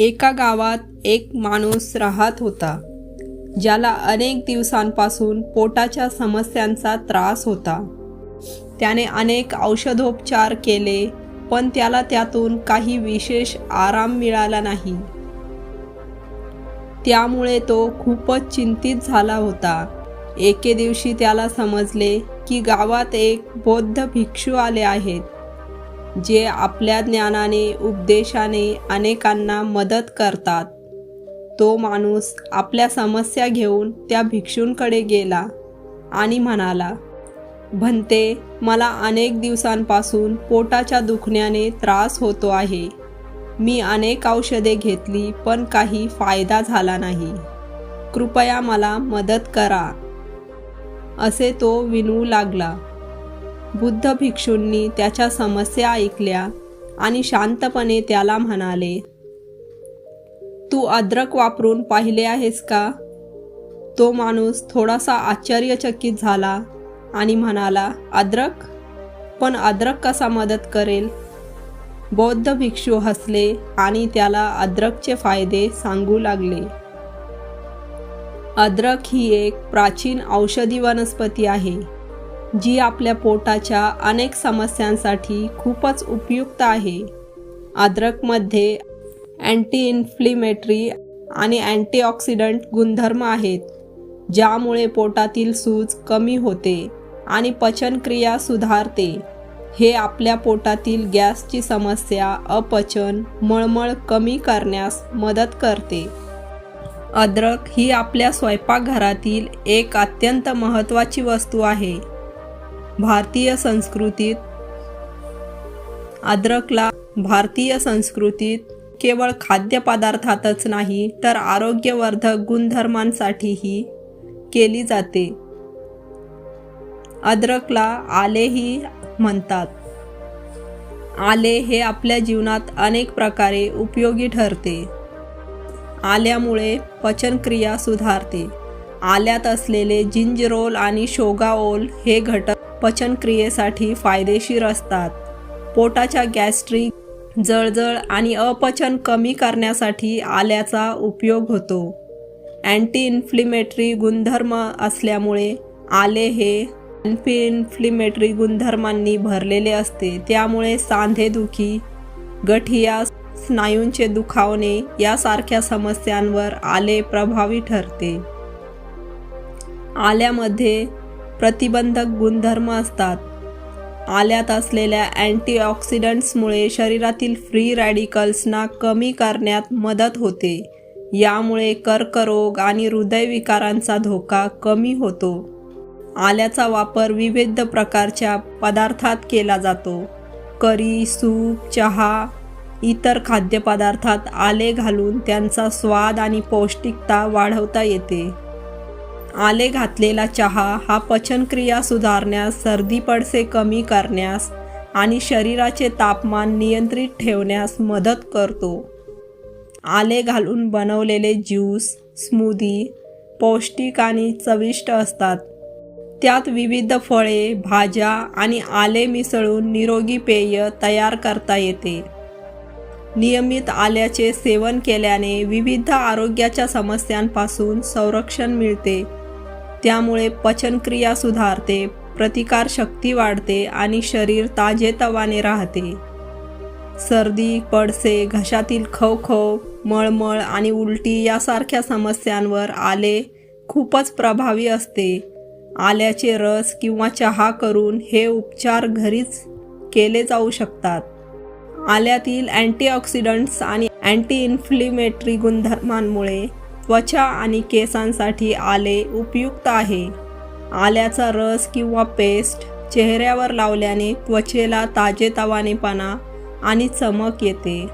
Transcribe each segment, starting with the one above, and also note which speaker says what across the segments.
Speaker 1: एका गावात एक माणूस राहत होता ज्याला अनेक दिवसांपासून पोटाच्या समस्यांचा त्रास होता. त्याने अनेक औषधोपचार केले पण त्याला त्यातून काही विशेष आराम मिळाला नाही. त्यामुळे तो खूपच चिंतित झाला होता. एके दिवशी त्याला समजले की गावात एक बौद्ध भिक्षू आले आहेत. जे आपल्या ज्ञानाने उपदेशाने अनेकांना मदत करतात. तो माणूस आपल्या समस्या घेऊन त्या भिक्षूंकडे गेला आणि म्हणाला भंते मला अनेक दिवसांपासून पोटाच्या दुखण्याने त्रास होतो आहे. मी अनेक औषधे घेतली पण काही फायदा झाला नाही. कृपया मला मदत करा. असे तो विनवू लागला. बुद्ध भिक्षूंनी त्याच्या समस्या ऐकल्या आणि शांतपणे त्याला म्हणाले तू अद्रक वापरून पाहिले आहेस का? तो माणूस थोडासा आश्चर्यचकित झाला आणि म्हणाला अद्रक? पण अद्रक कसा मदत करेल? बौद्ध भिक्षू हसले आणि त्याला अद्रकचे फायदे सांगू लागले. अद्रक ही एक प्राचीन औषधी वनस्पती आहे. जी आपल्या पोटाच्या अनेक समस्यांसाठी खूपच उपयुक्त आहे. अद्रकमध्ये अँटी इन्फ्लिमेटरी आणि अँटीऑक्सिडंट गुणधर्म आहेत ज्यामुळे पोटातील सूज कमी होते आणि पचनक्रिया सुधारते. हे आपल्या पोटातील गॅसची समस्या अपचन मळमळ कमी करण्यास मदत करते. अद्रक ही आपल्या स्वयंपाकघरातील एक अत्यंत महत्त्वाची वस्तू आहे. भारतीय संस्कृतीत अद्रकला भारतीय संस्कृतीत केवळ खाद्यपदार्थातच नाही तर आरोग्यवर्धक गुणधर्मांसाठीही केली जाते. अद्रकला आलेही म्हणतात. आले हे आपल्या जीवनात अनेक प्रकारे उपयोगी ठरते. आल्यामुळे पचनक्रिया सुधारते. आल्यात असलेले जिंजरोल आणि शोगाओल हे घटक पचनक्रियेसाठी फायदेशीर असतात. पोटाच्या गॅस्ट्रिक जळजळ आणि अपचन कमी करण्यासाठी आल्याचा उपयोग होतो. अँटी इन्फ्लिमेटरी गुणधर्म असल्यामुळे आले हे अँटी इन्फ्लिमेटरी गुणधर्मांनी भरलेले असते. त्यामुळे सांधेदुखी गठिया स्नायूंचे दुखावणे यासारख्या समस्यांवर आले प्रभावी ठरते. आल्यामध्ये प्रतिबंधक गुणधर्म असतात. आल्यात असलेल्या अँटीऑक्सिडंट्समुळे शरीरातील फ्री रॅडिकल्सना कमी करण्यात मदत होते. यामुळे कर्करोग आणि हृदयविकारांचा धोका कमी होतो. आल्याचा वापर विविध प्रकारच्या पदार्थात केला जातो. करी सूप चहा इतर खाद्यपदार्थात आले घालून त्यांचा स्वाद आणि पौष्टिकता वाढवता येते. आले घातलेला चहा हा पचनक्रिया सुधारण्यास सर्दी पडसे कमी करण्यास आणि शरीराचे तापमान नियंत्रित ठेवण्यास मदत करतो. आले घालून बनवलेले ज्यूस स्मूदी पौष्टिक आणि चविष्ट असतात. त्यात विविध फळे भाज्या आणि आले मिसळून निरोगी पेय तयार करता येते. नियमित आल्याचे सेवन केल्याने विविध आरोग्याच्या समस्यांपासून संरक्षण मिळते. त्यामुळे पचनक्रिया सुधारते प्रतिकारशक्ती वाढते आणि शरीर ताजेतवाने राहते. सर्दी पडसे घशातील खवखव मळमळ आणि उलटी यासारख्या समस्यांवर आले खूपच प्रभावी असते. आल्याचे रस किंवा चहा करून हे उपचार घरीच केले जाऊ शकतात. आल्यातील अँटीऑक्सिडंट्स आणि अँटी इन्फ्लेमेटरी गुणधर्मांमुळे त्वचा आणि केसांसाठी आले उपयुक्त आहे. आल्याचा रस किंवा पेस्ट चेहऱ्यावर लावल्याने त्वचेला ताजेतवानेपणा आणि चमक येते.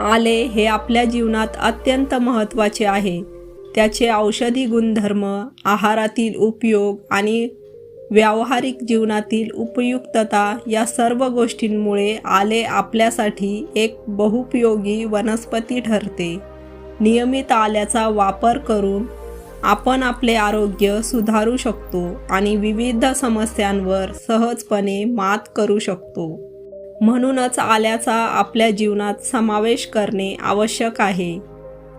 Speaker 1: आले हे आपल्या जीवनात अत्यंत महत्त्वाचे आहे. त्याचे औषधी गुणधर्म आहारातील उपयोग आणि व्यावहारिक जीवनातील उपयुक्तता या सर्व गोष्टींमुळे आले आपल्यासाठी एक बहुपयोगी वनस्पती ठरते. नियमित आल्याचा वापर करून आपण आपले आरोग्य सुधारू शकतो आणि विविध समस्यांवर सहजपणे मात करू शकतो. म्हणूनच आल्याचा आपल्या जीवनात समावेश करणे आवश्यक आहे.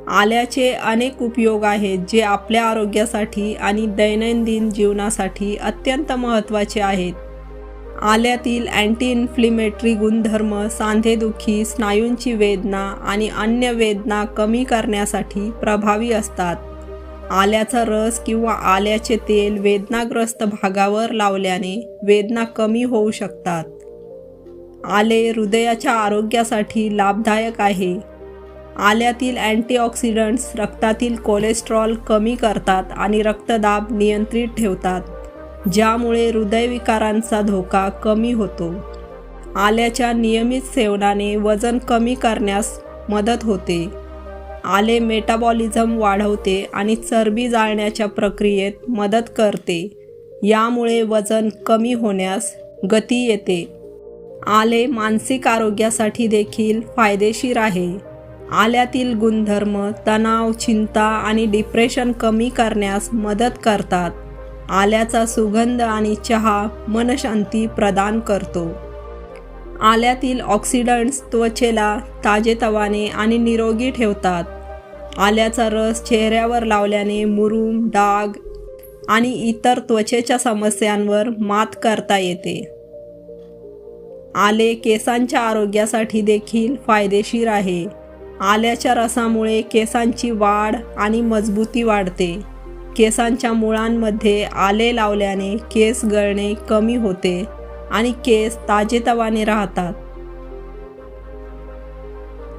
Speaker 1: आल्याचे अनेक उपयोग आहेत जे आपल्या आरोग्यासाठी आणि दैनंदिन जीवनासाठी अत्यंत महत्त्वाचे आहेत. आल्यातील अँटी इन्फ्लेमेटरी गुणधर्म सांधेदुखी स्नायूंची वेदना आणि अन्य वेदना कमी करण्यासाठी प्रभावी असतात. आल्याचा रस किंवा आल्याचे तेल वेदनाग्रस्त भागावर लावल्याने वेदना कमी होऊ शकतात. आले हृदयाच्या आरोग्यासाठी लाभदायक आहे. आल्यातील अँटीऑक्सिडंट्स रक्तातील कोलेस्ट्रॉल कमी करतात आणि रक्तदाब नियंत्रित ठेवतात. ज्यामुळे हृदयविकारांचा धोका कमी होतो. आल्याच्या नियमित सेवनाने वजन कमी करण्यास मदत होते. आले मेटाबॉलिझम वाढवते आणि चरबी जाळण्याच्या प्रक्रियेत मदत करते. यामुळे वजन कमी होण्यास गती येते. आले मानसिक आरोग्यासाठी देखील फायदेशीर आहे. आल्यातील गुणधर्म तणाव चिंता आणि डिप्रेशन कमी करण्यास मदत करतात. आल्याचा सुगंध आणि चहा मनशांती प्रदान करतो. आल्यातील ऑक्सिडंट्स त्वचेला ताजेतवाने आणि निरोगी ठेवतात. आल्याचा रस चेहऱ्यावर लावल्याने मुरूम डाग आणि इतर त्वचेच्या समस्यांवर मात करता येते. आले केसांच्या आरोग्यासाठी देखील फायदेशीर आहे. आल्याच्या रसामुळे केसांची वाढ आणि मजबूती वाढते. केसांच्या मुळांमध्ये आले लावल्याने केस गळणे कमी होते आणि केस ताजेतवाने राहतात.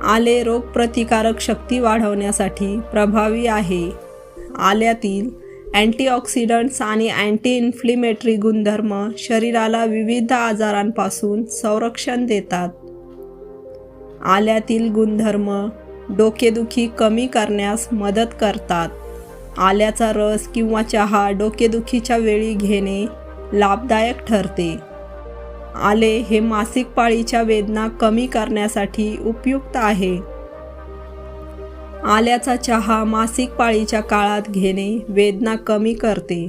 Speaker 1: आले रोगप्रतिकारक शक्ती वाढवण्यासाठी प्रभावी आहे. आल्यातील अँटीऑक्सिडंट्स आणि अँटी इन्फ्लिमेटरी गुणधर्म शरीराला विविध आजारांपासून संरक्षण देतात. आल्यातील गुणधर्म डोकेदुखी कमी करण्यास मदत करतात. आल्याचा रस किंवा चहा डोकेदुखीच्या वेळी घेणे लाभदायक ठरते. आले हे मासिक पाळीच्या वेदना कमी करण्यासाठी उपयुक्त आहे. आल्याचा चहा मासिक पाळीच्या काळात घेणे वेदना कमी करते.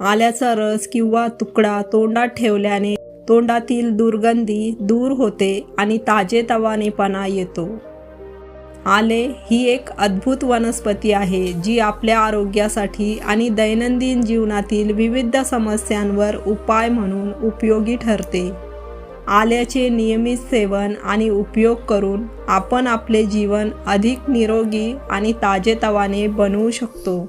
Speaker 1: आल्याचा रस किंवा तुकडा तोंडात ठेवल्याने तोंडातील दुर्गंधी दूर होते आणि ताजेतवानेपणा येतो. आले ही एक अद्भुत वनस्पती आहे जी आपल्या आरोग्यासाठी आणि दैनंदिन जीवनातील विविध समस्यांवर उपाय म्हणून उपयोगी ठरते. आल्याचे नियमित सेवन आणि उपयोग करून आपण आपले जीवन अधिक निरोगी आणि ताजेतवाने बनवू शकतो.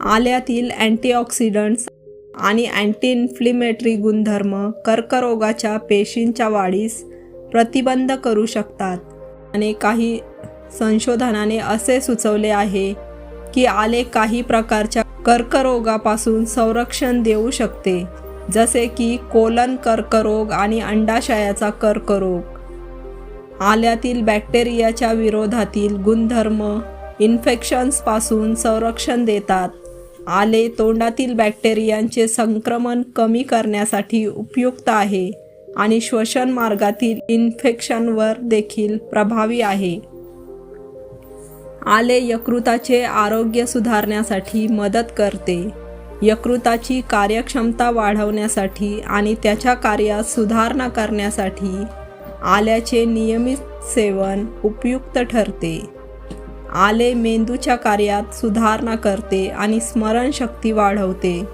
Speaker 1: आल्यातील अँटीऑक्सिडंट्स आणि अँटी इन्फ्लिमेटरी गुणधर्म कर्करोगाच्या पेशींच्या वाढीस प्रतिबंध करू शकतात. आणि काही संशोधनाने असे सुचवले आहे की आले काही प्रकारच्या कर्करोगापासून संरक्षण देऊ शकते जसे की कोलन कर्करोग आणि अंडाशयाचा कर्करोग. आल्यातील बॅक्टेरियाच्या विरोधातील गुणधर्म इन्फेक्शन्सपासून संरक्षण देतात. आले तोंडातील बॅक्टेरियांचे संक्रमण कमी करण्यासाठी उपयुक्त आहे आणि श्वसन मार्गातील इन्फेक्शनवर देखील प्रभावी आहे. आले यकृताचे आरोग्य सुधारण्यासाठी मदत करते. यकृताची कार्यक्षमता वाढवण्यासाठी आणि त्याच्या कार्यात सुधारणा करण्यासाठी आल्याचे नियमित सेवन उपयुक्त ठरते. आले मेंदूच्या कार्यात सुधारणा करते आणि स्मरणशक्ती वाढवते.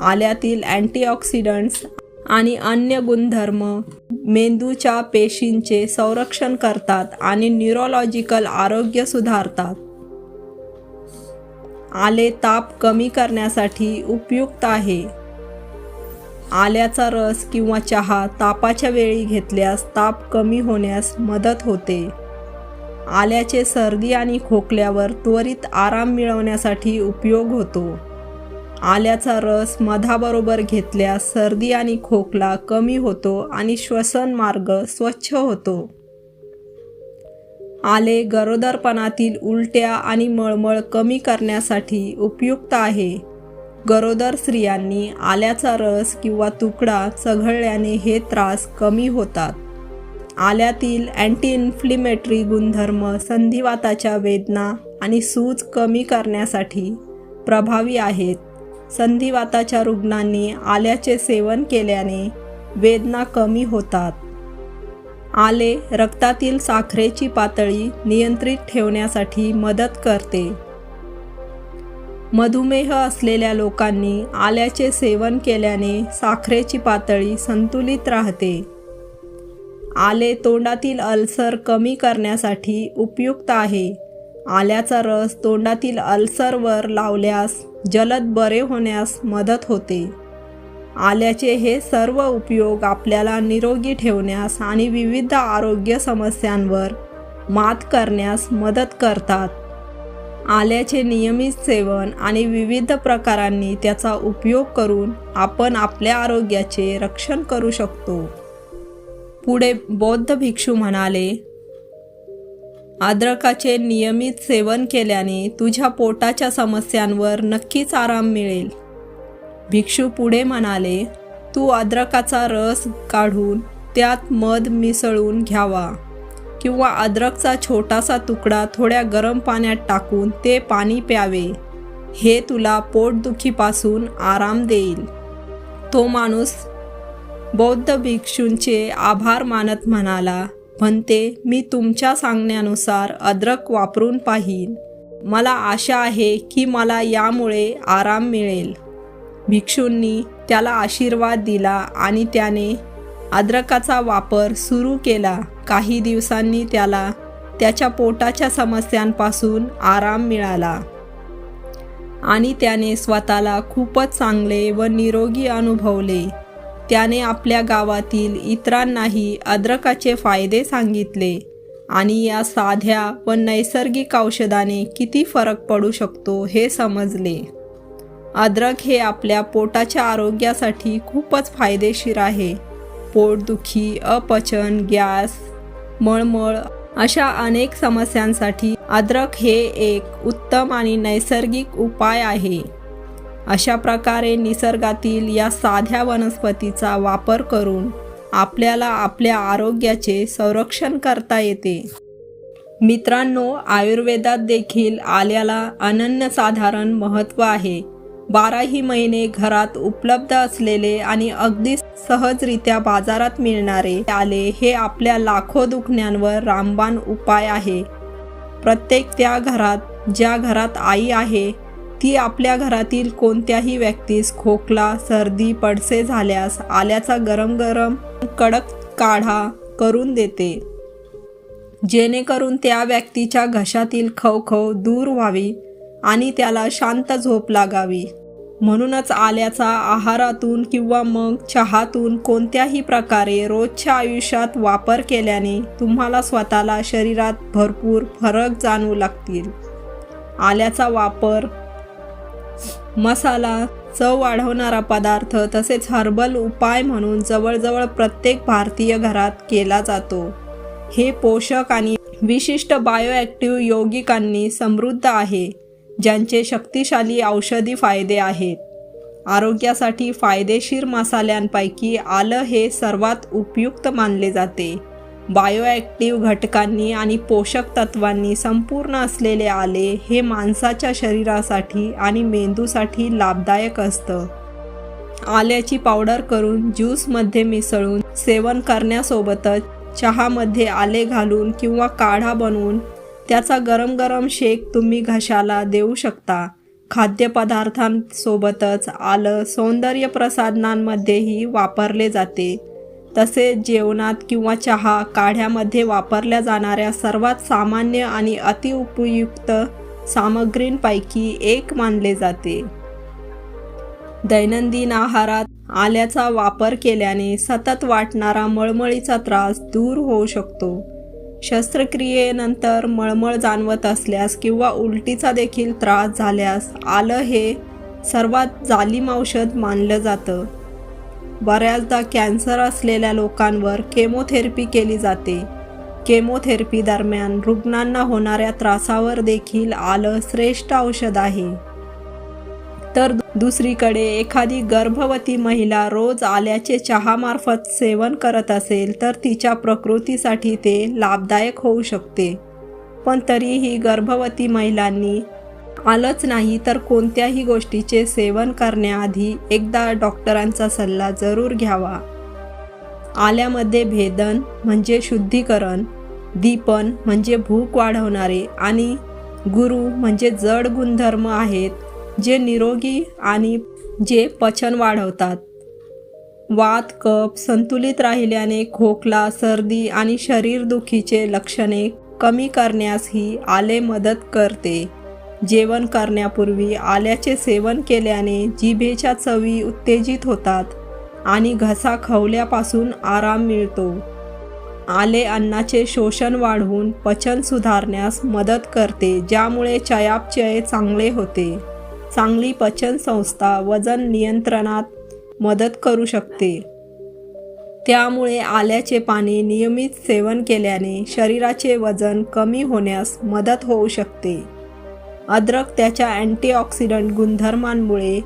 Speaker 1: आल्यातील अँटीऑक्सिडंट्स आणि अन्य गुणधर्म मेंदूच्या पेशींचे संरक्षण करतात आणि न्यूरोलॉजिकल आरोग्य सुधारतात. आले ताप कमी करण्यासाठी उपयुक्त आहे. आल्याचा रस किंवा चहा तापाच्या वेळी घेतल्यास ताप कमी होण्यास मदत होते. आल्याचे सर्दी आणि खोकल्यावर त्वरित आराम मिळवण्यासाठी उपयोग होतो. आल्याचा रस मधाबरोबर घेतल्यास सर्दी आणि खोकला कमी होतो आणि श्वसन मार्ग स्वच्छ होतो. आले गरोदरपणातील उलट्या आणि मळमळ कमी करण्यासाठी उपयुक्त आहे. गरोदर स्त्रियांनी आल्याचा रस किंवा तुकडा चघळल्याने हे त्रास कमी होतात. आल्यातील अँटी इन्फ्लिमेटरी गुणधर्म संधिवाताच्या वेदना आणि सूज कमी करण्यासाठी प्रभावी आहेत. संधिवाताच्या रुग्णांनी आल्याचे सेवन केल्याने वेदना कमी होतात. आले रक्तातील साखरेची पातळी नियंत्रित ठेवण्यासाठी मदत करते. मधुमेह असलेल्या लोकांनी आल्याचे सेवन केल्याने साखरेची पातळी संतुलित राहते. आले तोंडातील अल्सर कमी करण्यासाठी उपयुक्त आहे. आल्याचा रस तोंडातील अल्सरवर लावल्यास जलद बरे होण्यास मदत होते. आल्याचे हे सर्व उपयोग आपल्याला निरोगी ठेवण्यास आणि विविध आरोग्य समस्यांवर मात करण्यास मदत करतात. आल्याचे नियमित सेवन आणि विविध प्रकारांनी त्याचा उपयोग करून आपण आपल्या आरोग्याचे रक्षण करू शकतो. पुढे बौद्ध भिक्षू म्हणाले अद्रकाचे नियमित सेवन केल्याने तुझ्या पोटाच्या समस्यांवर नक्कीच आराम मिळेल. भिक्षू पुढे म्हणाले तू अद्रकाचा रस काढून त्यात मध मिसळून घ्यावा किंवा अद्रकचा छोटासा तुकडा थोड्या गरम पाण्यात टाकून ते पाणी प्यावे. हे तुला पोटदुखीपासून आराम देईल. तो माणूस बौद्ध भिक्षूंचे आभार मानत म्हणाला म्हणते मी तुमच्या सांगण्यानुसार अद्रक वापरून पाहीन. मला आशा आहे की मला यामुळे आराम मिळेल. भिक्षूंनी त्याला आशीर्वाद दिला आणि त्याने अद्रकाचा वापर सुरू केला. काही दिवसांनी त्याला त्याच्या पोटाच्या समस्यांपासून आराम मिळाला आणि त्याने स्वतःला खूपच चांगले व निरोगी अनुभवले. त्याने आपल्या गावातील इतरांनाही अद्रकाचे फायदे सांगितले आणि या साध्या व नैसर्गिक औषधाने किती फरक पडू शकतो हे समजले. अद्रक हे आपल्या पोटाच्या आरोग्यासाठी खूपच फायदेशीर आहे. पोटदुखी अपचन गॅस मळमळ अशा अनेक समस्यांसाठी अद्रक हे एक उत्तम आणि नैसर्गिक उपाय आहे. अशा प्रकारे निसर्गातील या साध्या वनस्पतीचा वापर करून आपल्याला आपल्या आरोग्याचे संरक्षण करता येते. मित्रांनो आयुर्वेदात देखील आल्याला अनन्यसाधारण महत्त्व आहे. बाराही महिने घरात उपलब्ध असलेले आणि अगदी सहजरित्या बाजारात मिळणारे आले हे आपल्या लाखो दुखण्यांवर रामबाण उपाय आहे. प्रत्येक त्या घरात ज्या घरात आई आहे ती आपल्या घरातील कोणत्याही व्यक्तीस खोकला सर्दी पडसे झाल्यास आल्याचा गरम गरम कडक काढा करून देते. जेणेकरून त्या व्यक्तीच्या घशातील खवखव दूर व्हावी आणि त्याला शांत झोप लागावी. म्हणूनच आल्याचा आहारातून किंवा मग चहातून कोणत्याही प्रकारे रोजच्या आयुष्यात वापर केल्याने तुम्हाला स्वतःला शरीरात भरपूर फरक जाणवू लागतील. आल्याचा वापर मसाला चव वाढवणारा पदार्थ तसेच हर्बल उपाय म्हणून जवळजवळ प्रत्येक भारतीय घरात केला जातो. हे पोषक आणि विशिष्ट बायोॲक्टिव्ह यौगिकांनी समृद्ध आहे. ज्यांचे शक्तिशाली औषधी फायदे आहेत. आरोग्यासाठी फायदेशीर मसाल्यांपैकी आलं हे सर्वात उपयुक्त मानले जाते. बायोॲक्टिव्ह घटकांनी आणि पोषक तत्वांनी संपूर्ण असलेले आले हे माणसाच्या शरीरासाठी आणि मेंदूसाठी लाभदायक असतं. आल्याची पावडर करून ज्यूसमध्ये मिसळून सेवन करण्यासोबतच चहामध्ये आले घालून किंवा काढा बनवून त्याचा गरम गरम शेक तुम्ही घशाला देऊ शकता. खाद्यपदार्थांसोबतच आलं सौंदर्य प्रसाधनांमध्येही वापरले जाते. तसेच जेवणात किंवा चहा काढ्यामध्ये वापरल्या जाणाऱ्या सर्वात सामान्य आणि अतिउपयुक्त सामग्रींपैकी एक मानले जाते. दैनंदिन आहारात आल्याचा वापर केल्याने सतत वाटणारा मळमळीचा त्रास दूर होऊ शकतो. शस्त्रक्रियेनंतर मळमळ जाणवत असल्यास किंवा उलटीचा देखील त्रास झाल्यास आलं हे सर्वात जालिम औषध मानलं जातं. बऱ्याचदा कॅन्सर असलेल्या लोकांवर केमोथेरपी केली जाते. केमोथेरपी दरम्यान रुग्णांना होणाऱ्या त्रासावर देखील आलं श्रेष्ठ औषध आहे. तर दुसरीकडे एखादी गर्भवती महिला रोज आल्याचे चहामार्फत सेवन करत असेल तर तिच्या प्रकृतीसाठी ते लाभदायक होऊ शकते. पण तरीही गर्भवती महिलांनी आलंच नाही तर कोणत्याही गोष्टीचे सेवन करण्याआधी एकदा डॉक्टरांचा सल्ला जरूर घ्यावा. आल्यामध्ये भेदन म्हणजे शुद्धीकरण दीपन म्हणजे भूक वाढवणारे आणि गुरु म्हणजे जड गुणधर्म आहेत जे निरोगी आणि जे पचन वाढवतात. वात कप संतुलित राहिल्याने खोकला सर्दी आणि शरीरदुखीचे लक्षणे कमी करण्यास ही आले मदत करते. जेवण करण्यापूर्वी आल्याचे सेवन केल्याने जिभेच्या चवी उत्तेजित होतात आणि घसा खवल्यापासून आराम मिळतो. आले अन्नाचे शोषण वाढवून पचन सुधारण्यास मदत करते ज्यामुळे चयापचय चांगले होते. चांगली पचन संस्था वजन नियंत्रणात मदत करू शकते. त्यामुळे आल्याचे पाणी नियमित सेवन केल्याने शरीराचे वजन कमी होण्यास मदत होऊ शकते. अद्रक त्याच्या अँटीऑक्सिडंट गुणधर्मांमुळे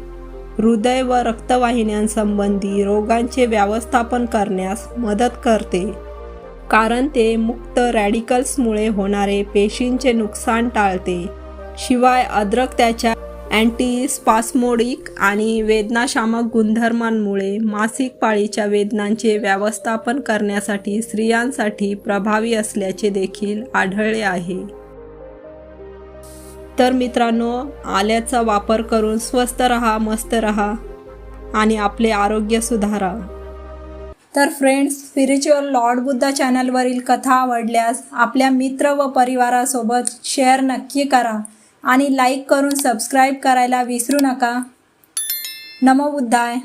Speaker 1: हृदय व रक्तवाहिन्यांसंबंधी रोगांचे व्यवस्थापन करण्यास मदत करते. कारण ते मुक्त रॅडिकल्समुळे होणारे पेशींचे नुकसान टाळते. शिवाय अद्रक त्याच्या अँटीस्पास्मोडिक आणि वेदनाशामक गुणधर्मांमुळे मासिक पाळीच्या वेदनांचे व्यवस्थापन करण्यासाठी स्त्रियांसाठी प्रभावी असल्याचे देखील आढळले आहे. तर मित्रांनो आल्याचा वापर करून स्वस्त रहा मस्त रहा आणि आपले आरोग्य सुधारा.
Speaker 2: तर फ्रेंड्स स्पिरिच्युअल लॉर्ड बुद्धा चॅनलवरील कथा आवडल्यास आपल्या मित्र व परिवारासोबत शेअर नक्की करा. आणि लाईक करून सबस्क्राईब करायला विसरू नका. नमो बुद्धाय.